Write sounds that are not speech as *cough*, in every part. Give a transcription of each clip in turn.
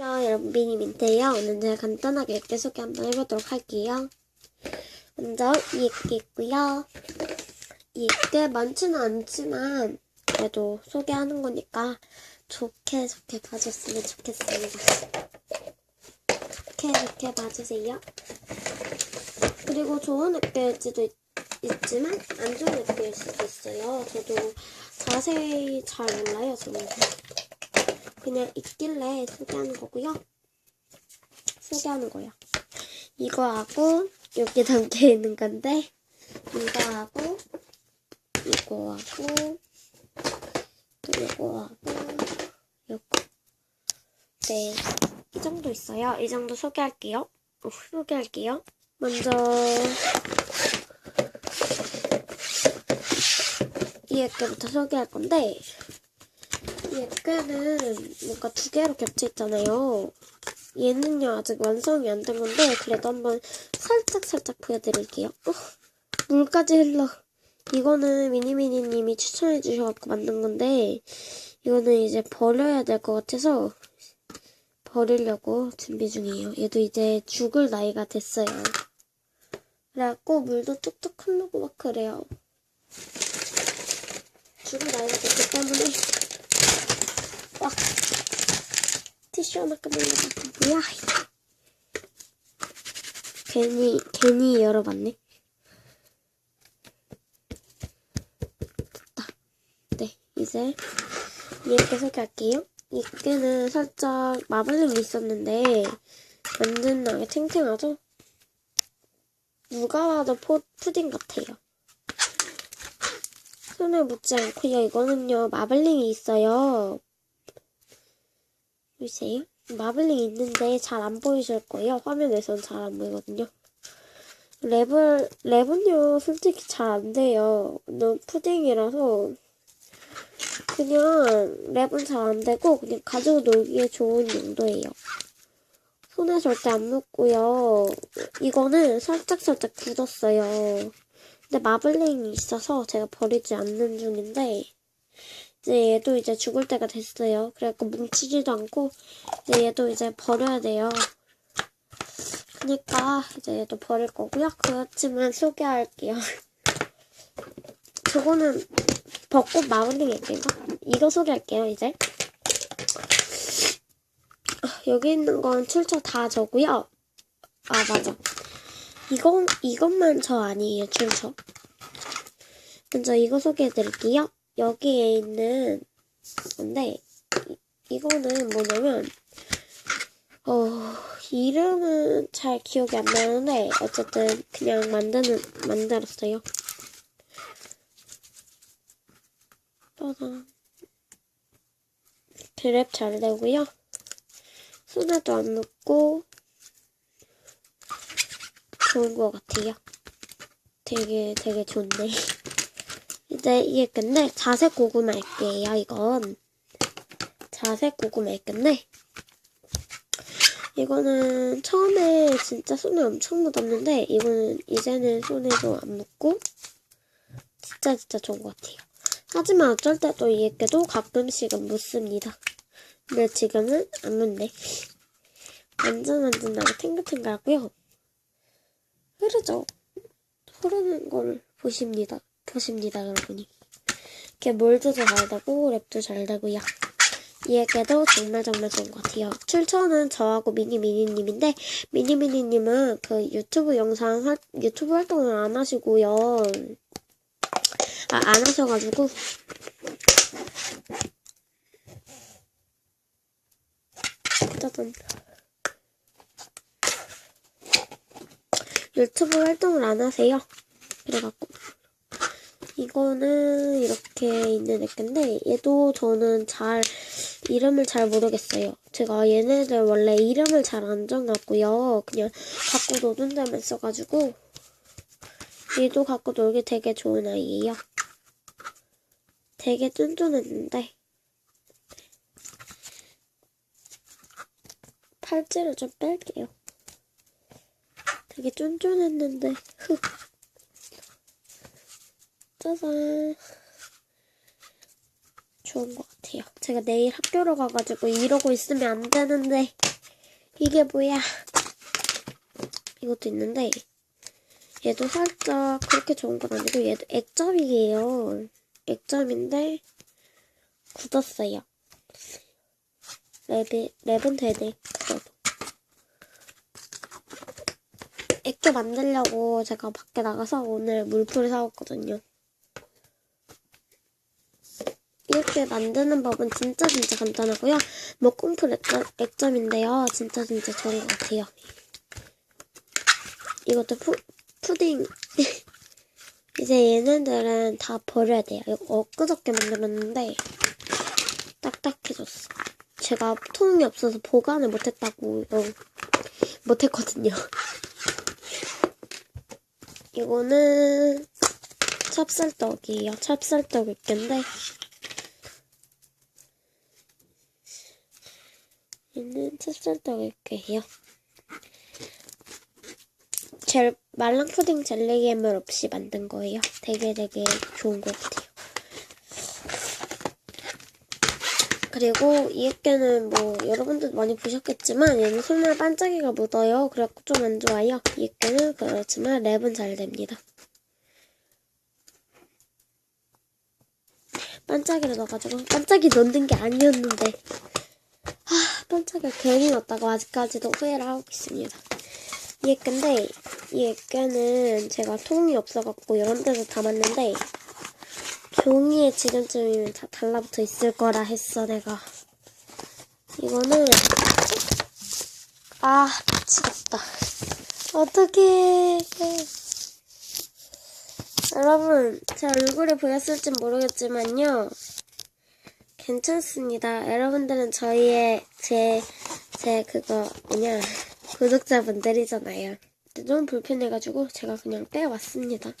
안녕하세요 여러분. 미니민트예요. 오늘 제가 간단하게 액계 소개 한번 해보도록 할게요. 먼저 이 액계 있고요. 이 액계 많지는 않지만 그래도 소개하는 거니까 좋게 좋게 봐줬으면 좋겠습니다. 좋게 좋게 봐주세요. 그리고 좋은 액계일지도 있, 있지만 안 좋은 액계일 수도 있어요. 저도 자세히 잘 몰라요 저는 그냥 있길래 소개하는 거고요. 소개하는 거요. 이거하고 여기 담겨 있는 건데 이거하고 이거하고 또 이거하고 이거 네, 이 정도 있어요. 이 정도 소개할게요. 어, 소개할게요. 먼저 이 액계부터 소개할 건데 이 액괴는 뭔가 두 개로 겹쳐 있잖아요. 얘는요 아직 완성이 안 된 건데 그래도 한번 살짝 살짝 보여드릴게요. 어, 물까지 흘러. 이거는 미니미니님이 추천해 주셔갖고 만든 건데 이거는 이제 버려야 될 것 같아서 버리려고 준비 중이에요. 얘도 이제 죽을 나이가 됐어요. 그래갖고 물도 뚝뚝 흐르고 막 그래요. 죽을 나이가 됐기 때문에 와 티슈 하나 꺼내려고 뭐야 괜히 괜히 열어봤네 됐다 네 이제 이렇게 소개할게요 이게는 살짝 마블링이 있었는데 완전 나게 탱탱하죠? 누가 봐도 포, 푸딩 같아요 손에 묻지 않고 요. 이거는요, 마블링이 있어요. 보세요. 마블링 있는데 잘 안 보이실 거예요. 화면에선 잘 안 보이거든요. 랩을, 랩은요, 솔직히 잘 안 돼요. 너무 푸딩이라서, 그냥 랩은 잘 안 되고, 그냥 가지고 놀기에 좋은 용도예요. 손에 절대 안 묻고요. 이거는 살짝살짝 굳었어요. 근데 마블링이 있어서 제가 버리지 않는 중인데 이제 얘도 이제 죽을 때가 됐어요. 그래갖고 뭉치지도 않고 이제 얘도 이제 버려야 돼요. 그니까 이제 얘도 버릴 거고요. 그렇지만 소개할게요. *laughs* 저거는 벚꽃 마블링 액인가? 이거 소개할게요 이제. 여기 있는 건 출처 다 저고요. 아 맞아. 이건, 이것만 저 아니에요, 출처. 먼저 이거 소개해 드릴게요. 여기에 있는 건데, 이, 이거는 뭐냐면, 어, 이름은 잘 기억이 안 나는데, 어쨌든 그냥 만드는, 만들었어요. 빠단. 드랩 잘 되고요. 손에도 안 묻고, 좋은 것 같아요. 되게 되게 좋네. *laughs* 이제 이게 근데 자색 고구마 액기예요. 이건 자색 고구마 액인데 이거는 처음에 진짜 손에 엄청 묻었는데 이거는 이제는 손에도 안 묻고 진짜 진짜 좋은 것 같아요. 하지만 어쩔 때도 이 액계도 가끔씩은 묻습니다. 근데 지금은 안 묻네. 완전 완전 나게 탱글탱글하고요. 흐르죠. 흐르는 걸 보십니다. 보십니다, 여러분이. 이렇게 몰드도 잘 되고 랩도 잘 되고요. 이에게도 정말 정말 좋은 것 같아요. 출처는 저하고 미니미니님인데 미니미니님은 그 유튜브 영상 할, 유튜브 활동을 안 하시고요. 아, 안 하셔가지고 짜잔. 유튜브 활동을 안 하세요. 그래갖고 이거는 이렇게 있는 액인데 얘도 저는 잘 이름을 잘 모르겠어요. 제가 얘네들 원래 이름을 잘 안 정하고요. 그냥 갖고 노는 데만 써가지고 얘도 갖고 놀기 되게 좋은 아이예요. 되게 쫀쫀했는데 팔찌를 좀 뺄게요. 되게 쫀쫀했는데 흑 짜잔 좋은 것 같아요. 제가 내일 학교로 가가지고 이러고 있으면 안 되는데 이게 뭐야? 이것도 있는데 얘도 살짝 그렇게 좋은 건 아니고 얘도 액점이에요. 액점인데 굳었어요. 랩이, 랩은 되네. 그래도. 액교 만들려고 제가 밖에 나가서 오늘 물풀을 사왔거든요. 이렇게 만드는 법은 진짜 진짜 간단하고요. 먹공풀 액점, 액점인데요. 진짜 진짜 좋은 것 같아요. 이것도 푸, 푸딩. *laughs* 이제 얘네들은 다 버려야 돼요. 이거 엊그저께 만들었는데 딱딱해졌어. 제가 통이 없어서 보관을 못했다고 이거 못했거든요. *laughs* 이거는 찹쌀떡이에요. 찹쌀떡 육개인데 얘는 찹쌀떡 육개예요. 젤 말랑 푸딩 젤리 괴물 없이 만든 거예요. 되게 되게 좋은 것 같아요. 그리고 이 액계는 뭐 여러분들 많이 보셨겠지만 얘는 손에 반짝이가 묻어요. 그래갖고 좀 안 좋아요. 이 액계는 그렇지만 랩은 잘 됩니다. 반짝이를 넣어가지고 반짝이 넣는 게 아니었는데 아 반짝이를 괜히 넣었다고 아직까지도 후회를 하고 있습니다. 이 액계인데 이 액계는 제가 통이 없어갖고 이런 데서 담았는데 종이에 지금쯤이면 다 달라붙어 있을 거라 했어 내가. 이거는 아 미치겠다. 어떡해. 여러분 제 얼굴이 보였을진 모르겠지만요 괜찮습니다. 여러분들은 저희의 제 제 그거 뭐냐 구독자분들이잖아요. 좀 불편해가지고 제가 그냥 빼왔습니다.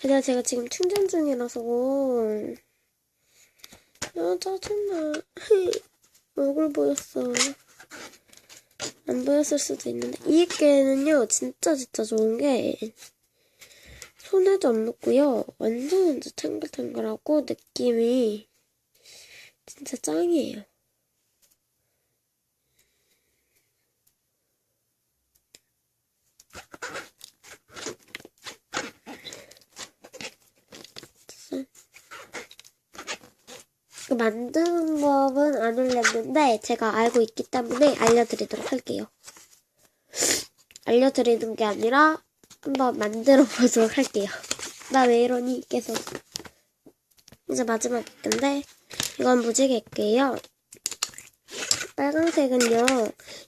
근데 제가 지금 충전 중이라서. 아 짜증나 *laughs* 얼굴 보였어. 안 보였을 수도 있는데. 이 액계는요 진짜 진짜 좋은 게 손에도 안 묻고요. 완전 완전 탱글탱글하고 느낌이 진짜 짱이에요 그 만드는 법은 안 올렸는데 제가 알고 있기 때문에 알려드리도록 할게요. 알려드리는 게 아니라 한번 만들어 보도록 할게요. 나 왜 이러니 계속. 이제 마지막 액인데 이건 무지개 액이에요. 빨강색은요.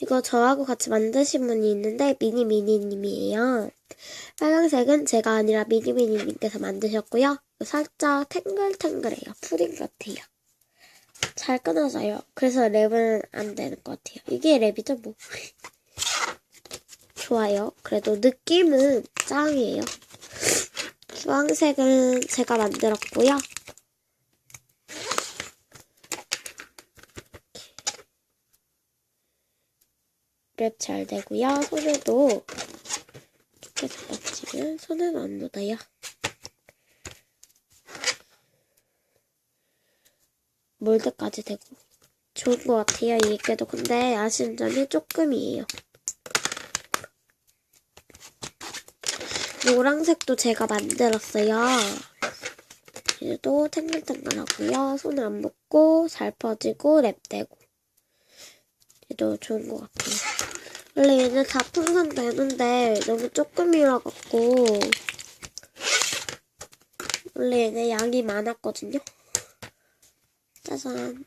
이거 저하고 같이 만드신 분이 있는데 미니미니님이에요. 빨강색은 제가 아니라 미니미니님께서 만드셨고요. 살짝 탱글탱글해요. 푸딩 같아요. 잘 끊어져요. 그래서 랩은 안 되는 것 같아요. 이게 랩이죠, 뭐. 좋아요. 그래도 느낌은 짱이에요. 주황색은 제가 만들었고요. 랩잘 되고요. 손에도 이렇게 잡아주면 손은 안 묻어요. 몰드까지 되고 좋은 것 같아요. 이 액계도 근데 아쉬운 점이 조금이에요. 노란색도 제가 만들었어요. 얘도 탱글탱글하고요. 손을 안 묻고 잘 퍼지고 랩되고 얘도 좋은 것 같아요. 원래 얘는 다 풍선 되는데 너무 조금이라 갖고 원래 얘는 양이 많았거든요. 짜잔.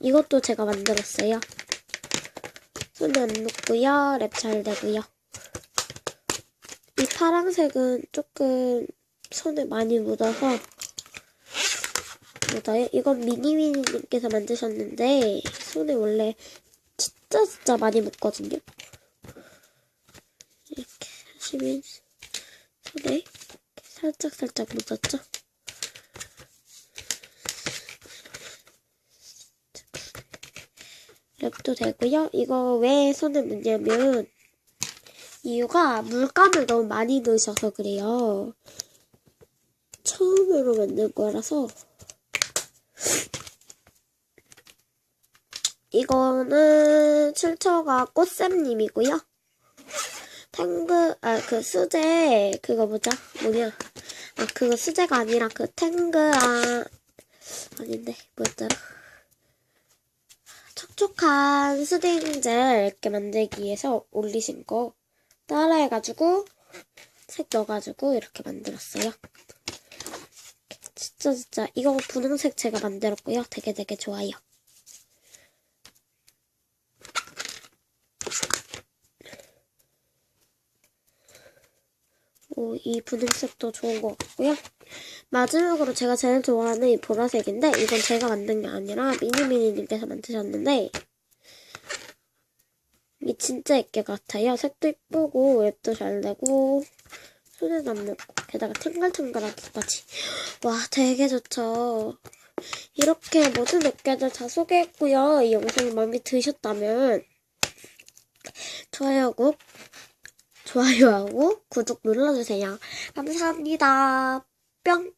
이것도 제가 만들었어요. 손에 안 묻고요. 랩 잘 되고요. 이 파란색은 조금 손에 많이 묻어서 묻어요. 이건 미니미니님께서 만드셨는데 손에 원래 진짜 진짜 많이 묻거든요. 이렇게 하시면 손에 살짝 살짝 묻었죠? 랩도 되고요. 이거 왜 손에 묻냐면 이유가 물감을 너무 많이 넣으셔서 그래요. 처음으로 만든 거라서 이거는 칠처가 꽃샘님이고요. 탱그, 아, 그 수제, 그거 뭐죠? 뭐냐. 아, 그거 수제가 아니라 그 탱그, 아, 아닌데, 뭐였더라? 촉촉한 수딩젤 이렇게 만들기 위해서 올리신 거 따라해가지고 색 넣어가지고 이렇게 만들었어요. 진짜 진짜 이거 분홍색 제가 만들었고요. 되게 되게 좋아요. 오, 이 분홍색도 좋은 것 같고요. 마지막으로 제가 제일 좋아하는 이 보라색인데 이건 제가 만든 게 아니라 미니미니님께서 만드셨는데 이게 진짜 예쁘게 같아요. 색도 이쁘고 웹도 잘 되고 손에도 안 묻고 게다가 탱글탱글하기까지 와 되게 좋죠. 이렇게 모든 맵개들 다 소개했고요. 이 영상이 마음에 드셨다면 좋아요 꼭 좋아요하고 구독 눌러주세요. 감사합니다. 뿅!